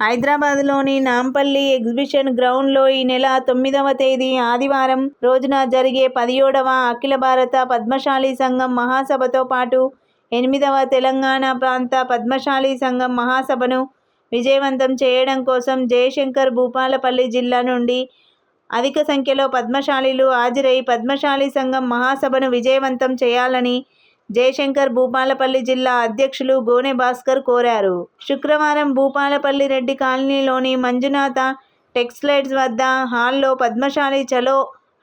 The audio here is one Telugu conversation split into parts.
హైదరాబాద్లోని నాంపల్లి ఎగ్జిబిషన్ గ్రౌండ్లో ఈ నెల తొమ్మిదవ తేదీ ఆదివారం రోజున జరిగే పదిహేడవ అఖిల భారత పద్మశాలి సంఘం మహాసభతో పాటు ఎనిమిదవ తెలంగాణ ప్రాంత పద్మశాలి సంఘం మహాసభను విజయవంతం చేయడం కోసం జయశంకర్ భూపాలపల్లి జిల్లా నుండి అధిక సంఖ్యలో పద్మశాలీలు హాజరై పద్మశాలి సంఘం మహాసభను విజయవంతం చేయాలని జయశంకర్ భూపాలపల్లి జిల్లా అధ్యక్షులు గోనె భాస్కర్ కోరారు. శుక్రవారం భూపాలపల్లి రెడ్డి కాలనీలోని మంజునాథ టెక్స్టైల్స్ వద్ద హాల్లో పద్మశాలి చలో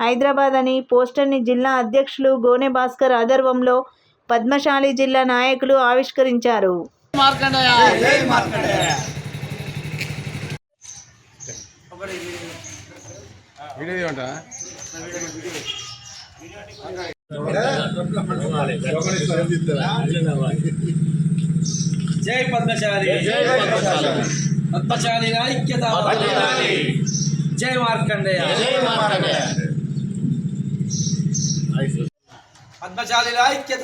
హైదరాబాద్ అని పోస్టర్ని జిల్లా అధ్యక్షులు గోనె భాస్కర్ ఆధ్వర్యంలో పద్మశాలి జిల్లా నాయకులు ఆవిష్కరించారు. వీడియో తీయమంట జై పద్మశాలి జై పద్మశాలి ఐక్యత జై మార్కండేయ పద్మశాలి ఐక్యత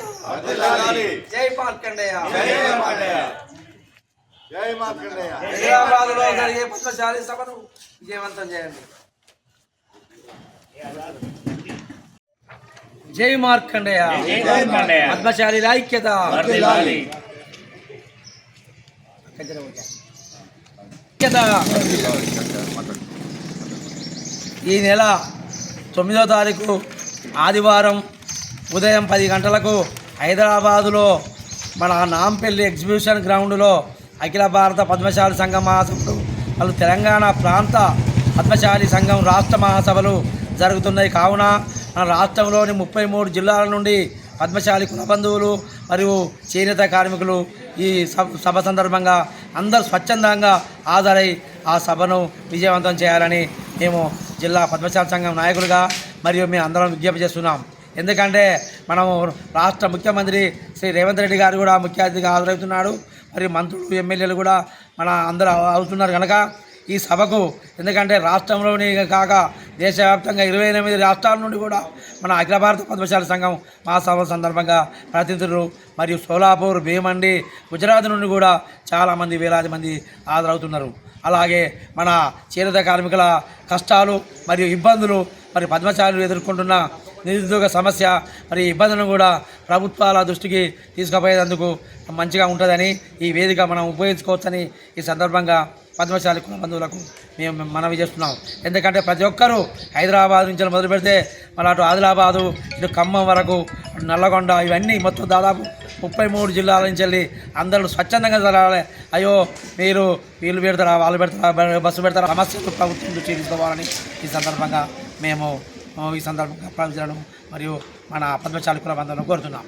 జై మార్కండేయ జై మార్కండేయ హైదరాబాద్లో జరిగే పద్మశాలి సభను విజయవంతం చేయండి జై మార్కండేయ. పద్మశాలి ఐక్యత. ఐక్యత. ఈ నెల తొమ్మిదో తారీఖు ఆదివారం ఉదయం పది గంటలకు హైదరాబాదులో మన నాంపల్లి ఎగ్జిబిషన్ గ్రౌండ్లో అఖిల భారత పద్మశాలి సంఘం మహాసభలు వాళ్ళు తెలంగాణ ప్రాంత పద్మశాలి సంఘం రాష్ట్ర మహాసభలు జరుగుతున్నాయి. కావున మన రాష్ట్రంలోని ముప్పై మూడు జిల్లాల నుండి పద్మశాలి కులబంధువులు మరియు చేనేత కార్మికులు ఈ సభ సభ సందర్భంగా అందరూ స్వచ్ఛందంగా హాజరై ఆ సభను విజయవంతం చేయాలని మేము జిల్లా పద్మశాలి సంఘం నాయకులుగా మరియు మేము అందరం విజ్ఞప్తి చేస్తున్నాం. ఎందుకంటే మనము రాష్ట్ర ముఖ్యమంత్రి శ్రీ రేవంత్ రెడ్డి గారు కూడా ముఖ్య అతిథిగా హాజరవుతున్నాడు. మరియు మంత్రులు ఎమ్మెల్యేలు కూడా మన అందరూ అవుతున్నారు కనుక ఈ సభకు. ఎందుకంటే రాష్ట్రంలోని కాక దేశవ్యాప్తంగా ఇరవై ఎనిమిది రాష్ట్రాల నుండి కూడా మన అఖిల భారత పద్మశాల సంఘం మహాసభ సందర్భంగా ప్రతినిధులు మరియు సోలాపూర్ భీమండి గుజరాత్ నుండి కూడా చాలామంది వేలాది మంది హాజరవుతున్నారు. అలాగే మన చేనేత కార్మికుల కష్టాలు మరియు ఇబ్బందులు మరి పద్మశాలు ఎదుర్కొంటున్న నిరుద్యోగ సమస్య మరి ఇబ్బందులను కూడా ప్రభుత్వాల దృష్టికి తీసుకుపోయేందుకు మంచిగా ఉంటుందని ఈ వేదిక మనం ఉపయోగించుకోవచ్చని ఈ సందర్భంగా పద్మశాలి కుల బంధువులకు మేము మనవి చేస్తున్నాం. ఎందుకంటే ప్రతి ఒక్కరూ హైదరాబాద్ నుంచి మొదలు పెడితే మన అటు ఆదిలాబాదు ఇటు ఖమ్మం వరకు నల్లగొండ ఇవన్నీ మొత్తం దాదాపు ముప్పై మూడు జిల్లాల నుంచి వెళ్ళి అందరూ స్వచ్ఛందంగా జరగాలి అయ్యో మీరు వీళ్ళు పెడతారా వాళ్ళు పెడతారా బస్సు పెడతారా సమస్యలు ప్రభుత్వం దృష్టి తీసుకోవాలని ఈ సందర్భంగా మేము ఈ సందర్భంగా ప్రజలను మరియు మన పద్మశాలి కుల బంధువులను కోరుతున్నాం.